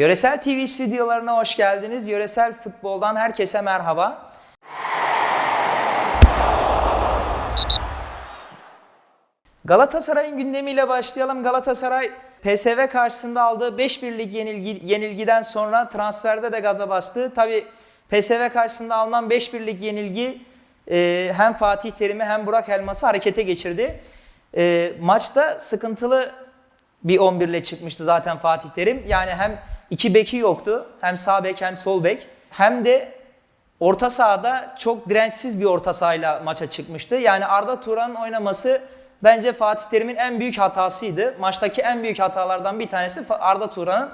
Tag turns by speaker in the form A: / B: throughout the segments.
A: Yöresel TV stüdyolarına hoş geldiniz. Yöresel futboldan herkese merhaba. Galatasaray'ın gündemiyle başlayalım. Galatasaray PSV karşısında aldığı 5-1'lik yenilgi, yenilgiden sonra transferde de gaza bastı. Tabi PSV karşısında alınan 5-1'lik yenilgi e, hem Fatih Terim'i hem Burak Elmas'ı harekete geçirdi. E, maçta sıkıntılı bir 11 ile çıkmıştı zaten Fatih Terim. Yani hem iki beki yoktu. Hem sağ bek hem sol bek. Hem de orta sahada çok dirençsiz bir orta sahayla maça çıkmıştı. Yani Arda Turan'ın oynaması bence Fatih Terim'in en büyük hatasıydı. Maçtaki en büyük hatalardan bir tanesi Arda Turan'ın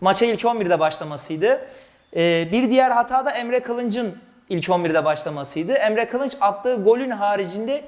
A: maça ilk 11'de başlamasıydı. Ee, bir diğer hata da Emre Kılınç'ın ilk 11'de başlamasıydı. Emre Kılınç attığı golün haricinde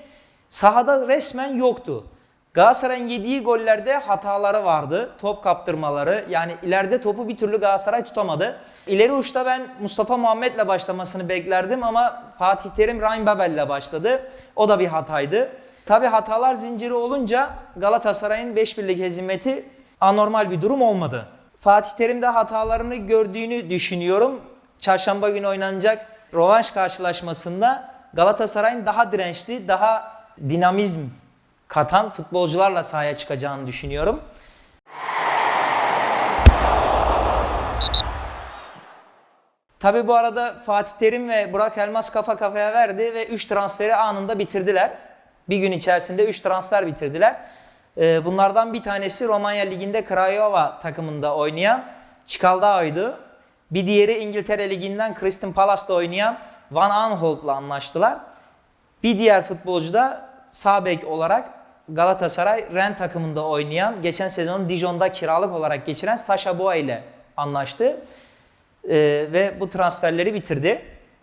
A: sahada resmen yoktu. Galatasaray'ın yediği gollerde hataları vardı. Top kaptırmaları. Yani ileride topu bir türlü Galatasaray tutamadı. İleri uçta ben Mustafa Muhammed'le başlamasını beklerdim ama Fatih Terim Ryan Babel'le başladı. O da bir hataydı. Tabi hatalar zinciri olunca Galatasaray'ın 5-1'lik hezimeti anormal bir durum olmadı. Fatih Terim de hatalarını gördüğünü düşünüyorum. Çarşamba günü oynanacak rövanş karşılaşmasında Galatasaray'ın daha dirençli, daha dinamizm katan futbolcularla sahaya çıkacağını düşünüyorum. Tabi bu arada Fatih Terim ve Burak Elmas kafa kafaya verdi ve 3 transferi anında bitirdiler. Bir gün içerisinde 3 transfer bitirdiler. Ee, Bunlardan bir tanesi Romanya Ligi'nde Craiova takımında oynayan Çikaldao'ydu. Bir diğeri İngiltere Ligi'nden Crystal Palace'da oynayan Van Aanholt'la anlaştılar. Bir diğer futbolcu da sağ bek olarak Galatasaray Ren takımında oynayan, geçen sezon Dijon'da kiralık olarak geçiren Sasha Boğa ile anlaştı. Ee, ve bu transferleri bitirdi.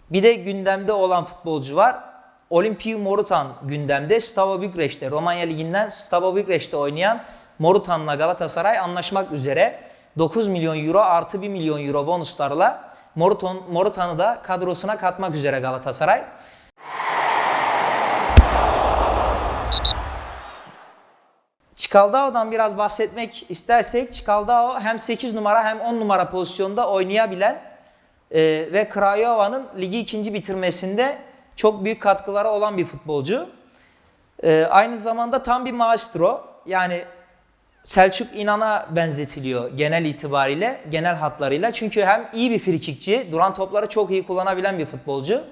A: Bir de gündemde olan futbolcu var. Olimpiyu Morutan gündemde. Stava Bükreş'te, Romanya Ligi'nden Stava Bükreş'te oynayan Morutan'la Galatasaray anlaşmak üzere 9 milyon euro artı 1 milyon euro bonuslarla Morutan, Morutan'ı da kadrosuna katmak üzere Galatasaray. Çikaldao'dan biraz bahsetmek istersek Çikaldao hem 8 numara hem 10 numara pozisyonda oynayabilen e, ve Craiova'nın ligi ikinci bitirmesinde çok büyük katkıları olan bir futbolcu. E, aynı zamanda tam bir maestro. Yani Selçuk İnan'a benzetiliyor genel itibariyle, genel hatlarıyla. Çünkü hem iyi bir frikikçi, duran topları çok iyi kullanabilen bir futbolcu.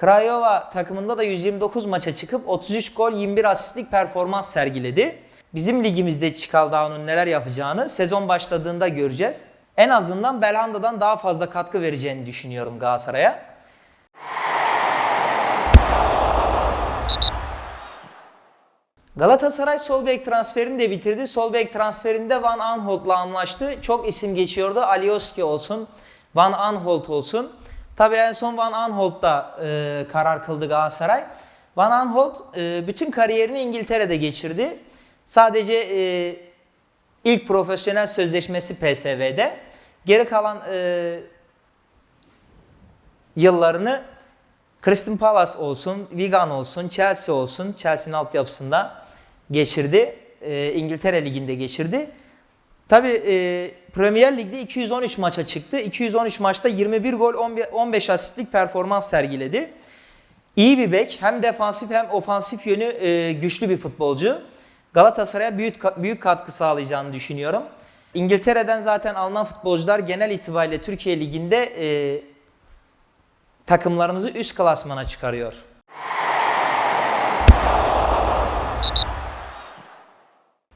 A: Craiova takımında da 129 maça çıkıp 33 gol 21 asistlik performans sergiledi. Bizim ligimizde Çikaldao'nun neler yapacağını sezon başladığında göreceğiz. En azından Belhanda'dan daha fazla katkı vereceğini düşünüyorum Galatasaray'a. Galatasaray sol bek transferini de bitirdi. Sol bek transferinde Van Aanholt'la anlaştı. Çok isim geçiyordu. Alioski olsun, Van Aanholt olsun. Tabii en son Van Aanholt'ta e, karar kıldı Galatasaray. Van Aanholt e, bütün kariyerini İngiltere'de geçirdi. Sadece e, ilk profesyonel sözleşmesi PSV'de. Geri kalan e, yıllarını Crystal Palace olsun, Wigan olsun, Chelsea olsun, Chelsea'nin altyapısında geçirdi. E, İngiltere Ligi'nde geçirdi. Tabi e, Premier Lig'de 213 maça çıktı. 213 maçta 21 gol 15 asistlik performans sergiledi. İyi bir bek. Hem defansif hem ofansif yönü e, güçlü bir futbolcu. Galatasaray'a büyük, büyük katkı sağlayacağını düşünüyorum. İngiltere'den zaten alınan futbolcular genel itibariyle Türkiye Ligi'nde e, takımlarımızı üst klasmana çıkarıyor.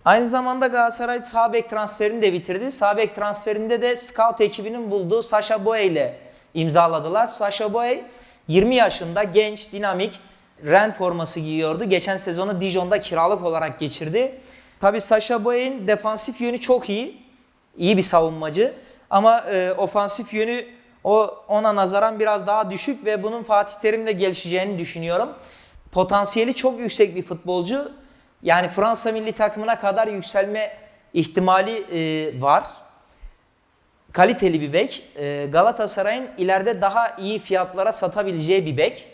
A: Aynı zamanda Galatasaray sağ bek transferini de bitirdi. Sağ bek transferinde de scout ekibinin bulduğu Sasha Boye ile imzaladılar. Sasha Boye 20 yaşında genç, dinamik, Ren forması giyiyordu. Geçen sezonu Dijon'da kiralık olarak geçirdi. Tabi Sasha Boye'nin defansif yönü çok iyi. İyi bir savunmacı. Ama e, ofansif yönü o ona nazaran biraz daha düşük ve bunun Fatih Terim'le gelişeceğini düşünüyorum. Potansiyeli çok yüksek bir futbolcu. Yani Fransa milli takımına kadar yükselme ihtimali e, var. Kaliteli bir bek. E, Galatasaray'ın ileride daha iyi fiyatlara satabileceği bir bek.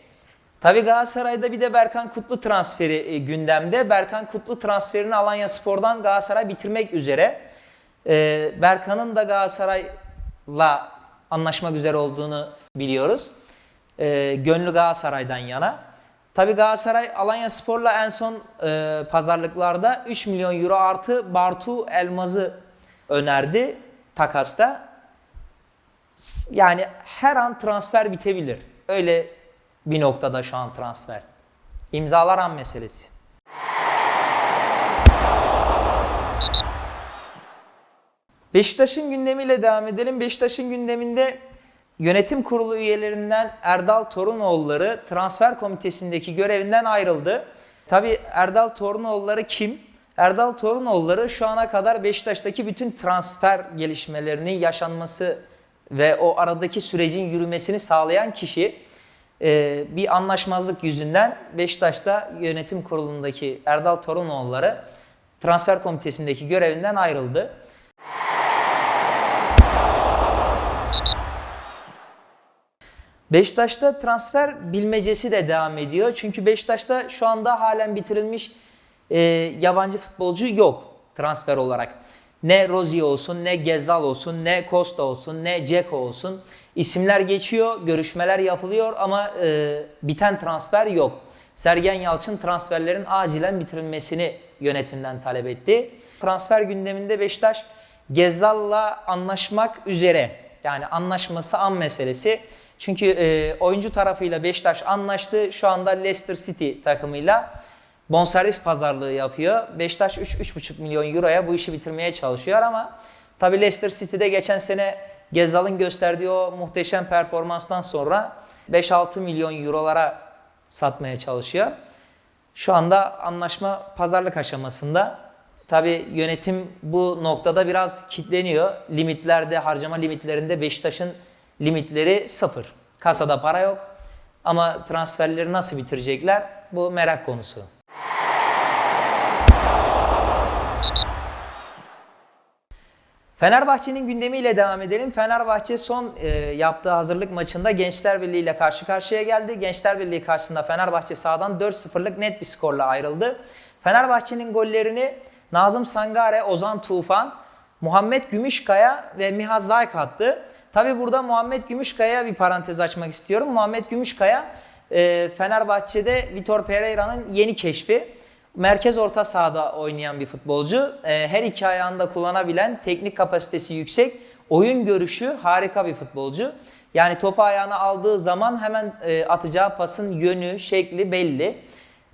A: Tabii Galatasaray'da bir de Berkan Kutlu transferi e, gündemde. Berkan Kutlu transferini Alanya Spor'dan Galatasaray bitirmek üzere. E, Berkan'ın da Galatasaray Galatasaray'la anlaşmak üzere olduğunu biliyoruz. E, gönlü Galatasaray'dan yana. Tabi Galatasaray Alanya Spor'la en son pazarlıklarda 3 milyon euro artı Bartu Elmaz'ı önerdi takasta. Yani her an transfer bitebilir. Öyle bir noktada şu an transfer. İmzalar an meselesi. Beşiktaş'ın gündemiyle devam edelim. Beşiktaş'ın gündeminde yönetim kurulu üyelerinden Erdal Torunoğulları transfer komitesindeki görevinden ayrıldı. Tabi Erdal Torunoğulları kim? Erdal Torunoğulları şu ana kadar Beşiktaş'taki bütün transfer gelişmelerinin yaşanması ve o aradaki sürecin yürümesini sağlayan kişi. Ee, bir anlaşmazlık yüzünden Beşiktaş'ta yönetim kurulundaki Erdal Torunoğulları transfer komitesindeki görevinden ayrıldı. Beşiktaş'ta transfer bilmecesi de devam ediyor. Çünkü Beşiktaş'ta şu anda halen bitirilmiş e, yabancı futbolcu yok transfer olarak. Ne Rozier olsun, ne Gezal olsun, ne Costa olsun, ne Ceko olsun. İsimler geçiyor, görüşmeler yapılıyor ama e, biten transfer yok. Sergen Yalçın transferlerin acilen bitirilmesini yönetimden talep etti. Transfer gündeminde Beşiktaş Gezal'la anlaşmak üzere. Yani anlaşması an meselesi. Çünkü e, oyuncu tarafıyla Beşiktaş anlaştı. Şu anda Leicester City takımıyla bonservis pazarlığı yapıyor. Beşiktaş 3-3,5 milyon euroya bu işi bitirmeye çalışıyor ama tabi Leicester City'de geçen sene Gezzal'ın gösterdiği o muhteşem performanstan sonra 5-6 milyon eurolara satmaya çalışıyor. Şu anda anlaşma pazarlık aşamasında. Tabi yönetim bu noktada biraz kitleniyor. Limitlerde, harcama limitlerinde Beşiktaş'ın limitleri sıfır. Kasada para yok. Ama transferleri nasıl bitirecekler? Bu merak konusu. Fenerbahçe'nin gündemiyle devam edelim. Fenerbahçe son e, yaptığı hazırlık maçında Gençler Birliği ile karşı karşıya geldi. Gençler Birliği karşısında Fenerbahçe sahadan 4-0'lık net bir skorla ayrıldı. Fenerbahçe'nin gollerini Nazım Sangare, Ozan Tufan, Muhammed Gümüşkaya ve Miha Zayk attı. Tabi burada Muhammed Gümüşkaya'ya bir parantez açmak istiyorum. Muhammed Gümüşkaya e, Fenerbahçe'de Vitor Pereira'nın yeni keşfi. Merkez orta sahada oynayan bir futbolcu. E, her iki ayağını da kullanabilen, teknik kapasitesi yüksek, oyun görüşü harika bir futbolcu. Yani topu ayağına aldığı zaman hemen e, atacağı pasın yönü, şekli belli.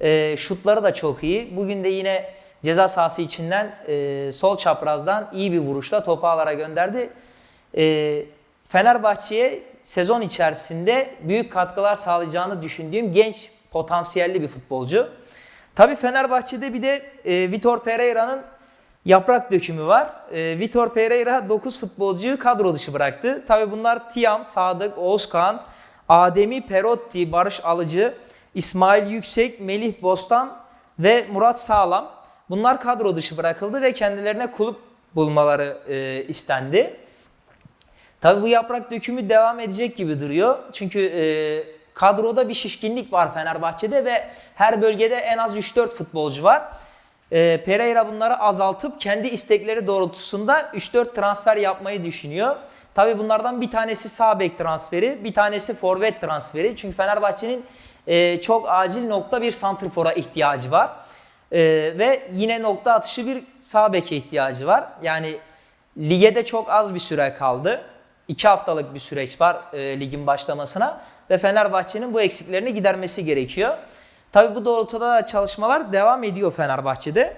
A: E, şutları da çok iyi. Bugün de yine ceza sahası içinden e, sol çaprazdan iyi bir vuruşla topu ağlara gönderdi. E, Fenerbahçe'ye sezon içerisinde büyük katkılar sağlayacağını düşündüğüm genç potansiyelli bir futbolcu. Tabii Fenerbahçe'de bir de e, Vitor Pereira'nın yaprak dökümü var. E, Vitor Pereira 9 futbolcuyu kadro dışı bıraktı. Tabii bunlar Tiam, Sadık, Oğuzkan, Ademi Perotti, Barış Alıcı, İsmail Yüksek, Melih Bostan ve Murat Sağlam. Bunlar kadro dışı bırakıldı ve kendilerine kulüp bulmaları e, istendi. Tabii bu yaprak dökümü devam edecek gibi duruyor. Çünkü e, kadroda bir şişkinlik var Fenerbahçe'de ve her bölgede en az 3-4 futbolcu var. E, Pereira bunları azaltıp kendi istekleri doğrultusunda 3-4 transfer yapmayı düşünüyor. Tabii bunlardan bir tanesi sağ bek transferi, bir tanesi forvet transferi. Çünkü Fenerbahçe'nin e, çok acil nokta bir santrfora ihtiyacı var. E, ve yine nokta atışı bir sağ beke ihtiyacı var. Yani lige de çok az bir süre kaldı. 2 haftalık bir süreç var e, ligin başlamasına ve Fenerbahçe'nin bu eksiklerini gidermesi gerekiyor. Tabi bu doğrultuda da çalışmalar devam ediyor Fenerbahçe'de.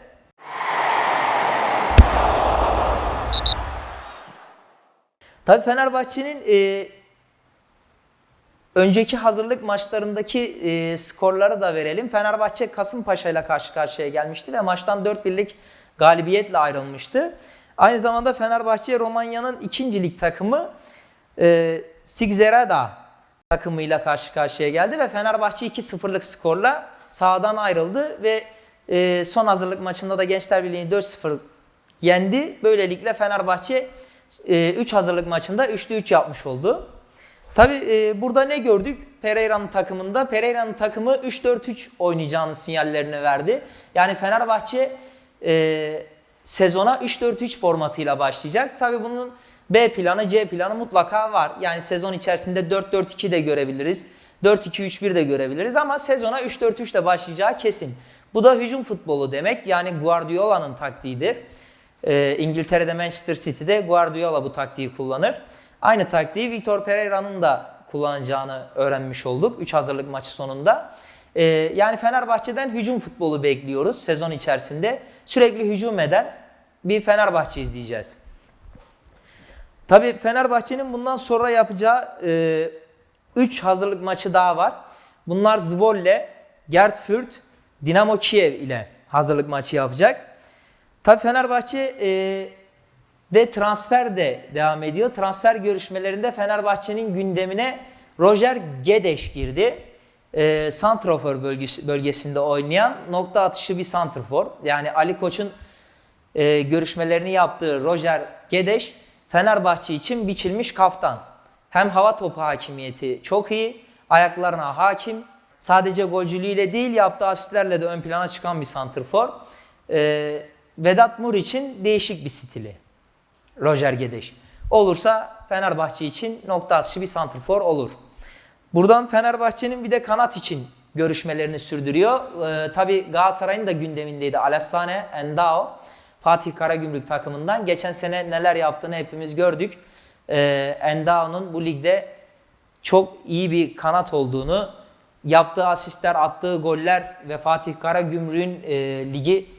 A: Tabi Fenerbahçe'nin e, önceki hazırlık maçlarındaki e, skorları da verelim. Fenerbahçe Kasımpaşa ile karşı karşıya gelmişti ve maçtan 4-1'lik galibiyetle ayrılmıştı. Aynı zamanda Fenerbahçe Romanya'nın ikinci lig takımı e, Sigzerada takımıyla karşı karşıya geldi ve Fenerbahçe 2-0'lık skorla sahadan ayrıldı ve e, son hazırlık maçında da Gençler Birliği'ni 4-0 yendi. Böylelikle Fenerbahçe 3 hazırlık maçında 3'lü 3 yapmış oldu. Tabi e, burada ne gördük? Pereira'nın takımında Pereira'nın takımı 3-4-3 oynayacağını sinyallerini verdi. Yani Fenerbahçe e, sezona 3-4-3 formatıyla başlayacak. Tabi bunun B planı, C planı mutlaka var. Yani sezon içerisinde 4-4-2 de görebiliriz. 4-2-3-1 de görebiliriz ama sezona 3-4-3 de başlayacağı kesin. Bu da hücum futbolu demek. Yani Guardiola'nın taktiğidir. Ee, İngiltere'de Manchester City'de Guardiola bu taktiği kullanır. Aynı taktiği Vitor Pereira'nın da kullanacağını öğrenmiş olduk 3 hazırlık maçı sonunda. Ee, yani Fenerbahçe'den hücum futbolu bekliyoruz sezon içerisinde. Sürekli hücum eden bir Fenerbahçe izleyeceğiz. Tabii Fenerbahçe'nin bundan sonra yapacağı 3 hazırlık maçı daha var. Bunlar Zwolle, Gertfurt, Dinamo Kiev ile hazırlık maçı yapacak. Tabii Fenerbahçe e, de transfer de devam ediyor. Transfer görüşmelerinde Fenerbahçe'nin gündemine Roger Gedeş girdi. E, Santrafor bölgesi, bölgesinde oynayan nokta atışı bir santrafor. Yani Ali Koç'un e, görüşmelerini yaptığı Roger Gedeş Fenerbahçe için biçilmiş kaftan. Hem hava topu hakimiyeti çok iyi, ayaklarına hakim. Sadece golcülüğüyle değil yaptığı asistlerle de ön plana çıkan bir santrfor. E, Vedat Mur için değişik bir stili. Roger Gedeş. Olursa Fenerbahçe için nokta atışı bir santrfor olur. Buradan Fenerbahçe'nin bir de kanat için görüşmelerini sürdürüyor. Ee, Tabi Galatasaray'ın da gündemindeydi. Alassane Endao Fatih Karagümrük takımından. Geçen sene neler yaptığını hepimiz gördük. Ee, Endao'nun bu ligde çok iyi bir kanat olduğunu, yaptığı asistler, attığı goller ve Fatih Karagümrük'ün e, ligi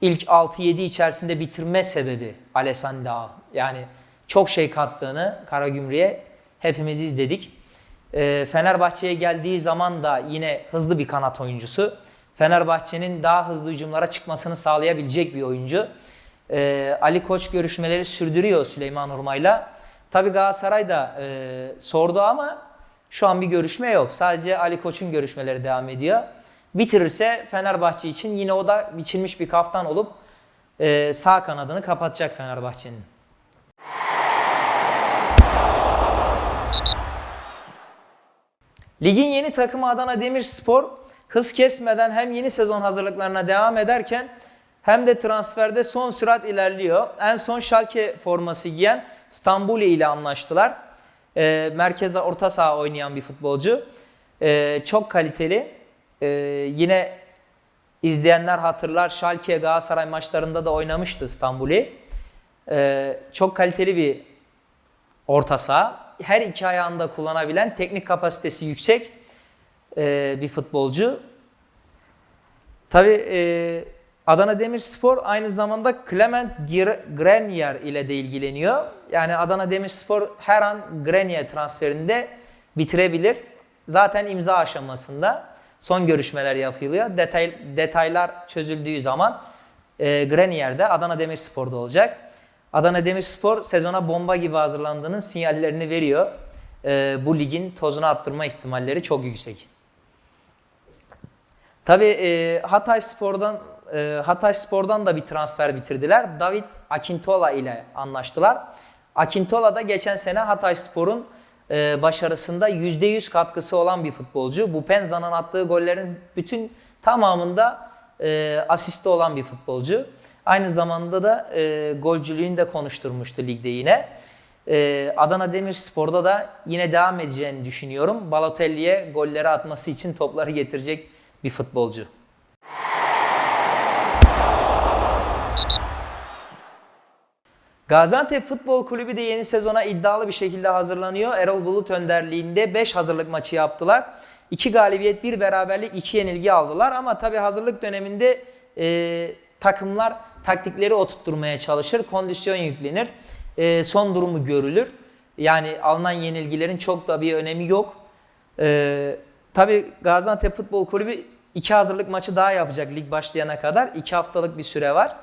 A: ilk 6-7 içerisinde bitirme sebebi Alessandro. Yani çok şey kattığını Karagümrük'e hepimiz izledik. Ee, Fenerbahçe'ye geldiği zaman da yine hızlı bir kanat oyuncusu. Fenerbahçe'nin daha hızlı hücumlara çıkmasını sağlayabilecek bir oyuncu. Ee, Ali Koç görüşmeleri sürdürüyor Süleyman Urmay'la. Tabi Galatasaray da e, sordu ama şu an bir görüşme yok. Sadece Ali Koç'un görüşmeleri devam ediyor. Bitirirse Fenerbahçe için yine o da biçilmiş bir kaftan olup e, sağ kanadını kapatacak Fenerbahçe'nin. Ligin yeni takımı Adana Demirspor hız kesmeden hem yeni sezon hazırlıklarına devam ederken hem de transferde son sürat ilerliyor. En son Schalke forması giyen Stambuli ile anlaştılar. E, merkezde orta saha oynayan bir futbolcu. E, çok kaliteli. E, yine izleyenler hatırlar Schalke Galatasaray maçlarında da oynamıştı Stambuli. E, çok kaliteli bir orta saha. Her iki ayağında kullanabilen, teknik kapasitesi yüksek e, bir futbolcu. Tabi e, Adana Demirspor aynı zamanda Clement Grenier ile de ilgileniyor. Yani Adana Demirspor her an Grenier transferinde bitirebilir. Zaten imza aşamasında son görüşmeler yapılıyor. Detay, detaylar çözüldüğü zaman e, Grenier de Adana Demirspor'da olacak. Adana Demirspor sezona bomba gibi hazırlandığının sinyallerini veriyor. E, bu ligin tozunu attırma ihtimalleri çok yüksek. Tabi e, Hatay Spor'dan e, Hatay Spor'dan da bir transfer bitirdiler. David Akintola ile anlaştılar. Akintola da geçen sene Hatay Spor'un e, başarısında %100 katkısı olan bir futbolcu. Bu Penza'nın attığı gollerin bütün tamamında e, asisti olan bir futbolcu. Aynı zamanda da e, golcülüğünü de konuşturmuştu ligde yine. E, Adana Demirspor'da da yine devam edeceğini düşünüyorum. Balotelli'ye golleri atması için topları getirecek bir futbolcu. Gaziantep Futbol Kulübü de yeni sezona iddialı bir şekilde hazırlanıyor. Erol Bulut önderliğinde 5 hazırlık maçı yaptılar. 2 galibiyet, 1 beraberlik, 2 yenilgi aldılar. Ama tabi hazırlık döneminde e, takımlar taktikleri oturtturmaya çalışır. Kondisyon yüklenir. E, son durumu görülür. Yani alınan yenilgilerin çok da bir önemi yok. E, tabi Gaziantep Futbol Kulübü 2 hazırlık maçı daha yapacak lig başlayana kadar. 2 haftalık bir süre var.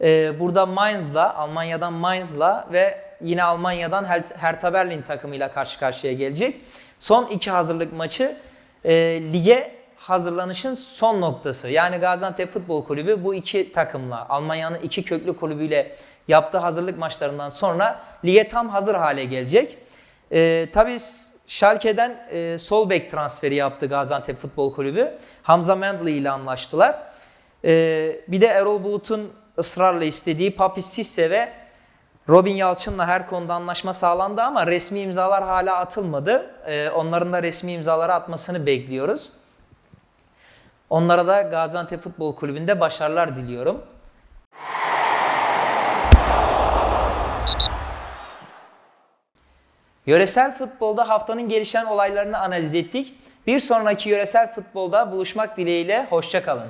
A: Ee, burada Mainz'la, Almanya'dan Mainz'la ve yine Almanya'dan Hertha Berlin takımıyla karşı karşıya gelecek. Son iki hazırlık maçı e, lige hazırlanışın son noktası. Yani Gaziantep Futbol Kulübü bu iki takımla, Almanya'nın iki köklü kulübüyle yaptığı hazırlık maçlarından sonra lige tam hazır hale gelecek. E, tabii Schalke'den e, sol bek transferi yaptı Gaziantep Futbol Kulübü. Hamza Mendley ile anlaştılar. E, bir de Erol Bulut'un ısrarla istediği Papi Sisse ve Robin Yalçın'la her konuda anlaşma sağlandı ama resmi imzalar hala atılmadı. Ee, onların da resmi imzaları atmasını bekliyoruz. Onlara da Gaziantep Futbol Kulübü'nde başarılar diliyorum. Yöresel futbolda haftanın gelişen olaylarını analiz ettik. Bir sonraki yöresel futbolda buluşmak dileğiyle hoşçakalın.